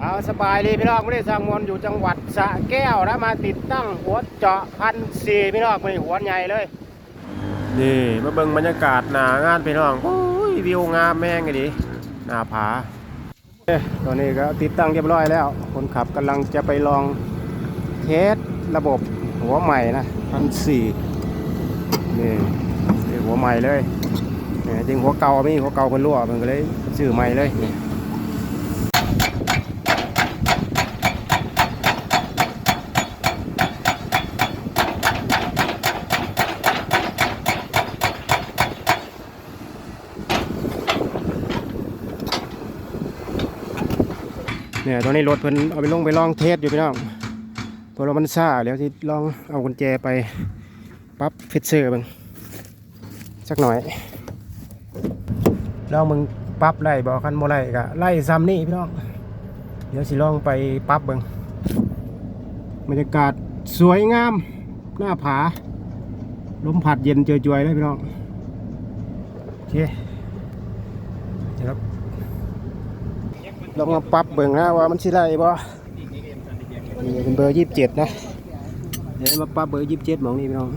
เอาสบายดีพี่น้องไม่ได้สร้างมวลอยู่จังหวัดสระแก้วนะมาติดตั้งหัวเจาะพันสี่พี่น้องไม่หัวใหญ่เลย นี่มาเบิ่งบรรยากาศหนางานพี่น้องโอ้ยวิวงามแม่งไงดิหน้าผาเอ๊ะตอนนี้ก็ติดตั้งเรียบร้อยแล้ว คนขับกำลังจะไปลองเทสระบบหัวใหม่นะพันสี่นี่นี่หัวใหม่เลยเนี่ยจริงหัวเก่าไม่มีหัวเก่าคนรั่วมันก็เลยซื้อใหม่เลยนี่ เนี่ยตอนนี้รถเพิ่นเอาไปลงไปลองเทสอยู่พี่น้องเพราะเรามันซ่าแล้วที่ลองเอากุญแจไปปั๊บฟิตเซอร์บิ่งสักหน่อยลองมึงปั๊บไล่บอกคันโมไล่กะไล่ซ้ำนี่พี่น้องเดี๋ยวสิลองไปปั๊บเบิงบรรยากาศสวยงามหน้าผาลมพัดเย็นเจอยๆเลยพี่น้องโอเคเดี๋ยวครับ ลองมาปรับเบิ่งนะว่ามันสิได้บ่นี่เป็นเบอร์ยี่สิบเจ็ดนะ เดี๋ยวมาปรับเบอร์ยี่สิบเจ็ดมองนี่พี่น้อง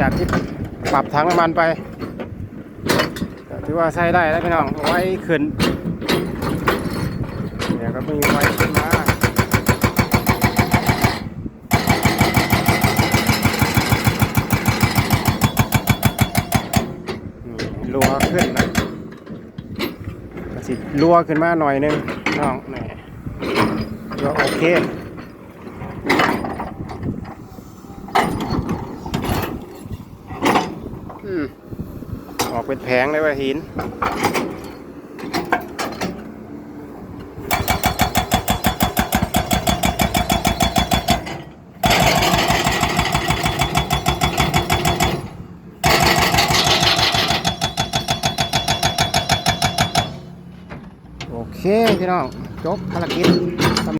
จากที่ปรับถังน้ำมันไปถือว่าใช้ได้แล้วพี่น้องไว้ขึ้นเนี่ยก็มีไว้ขึ้นมา รัวขึ้นนะสิรัวขึ้นมาหน่อยนึงน้องนี่ก็โอเคอืมออกเป็นแผงเลยว่าหิน โอเคพี่น้องจบภารกิจสำ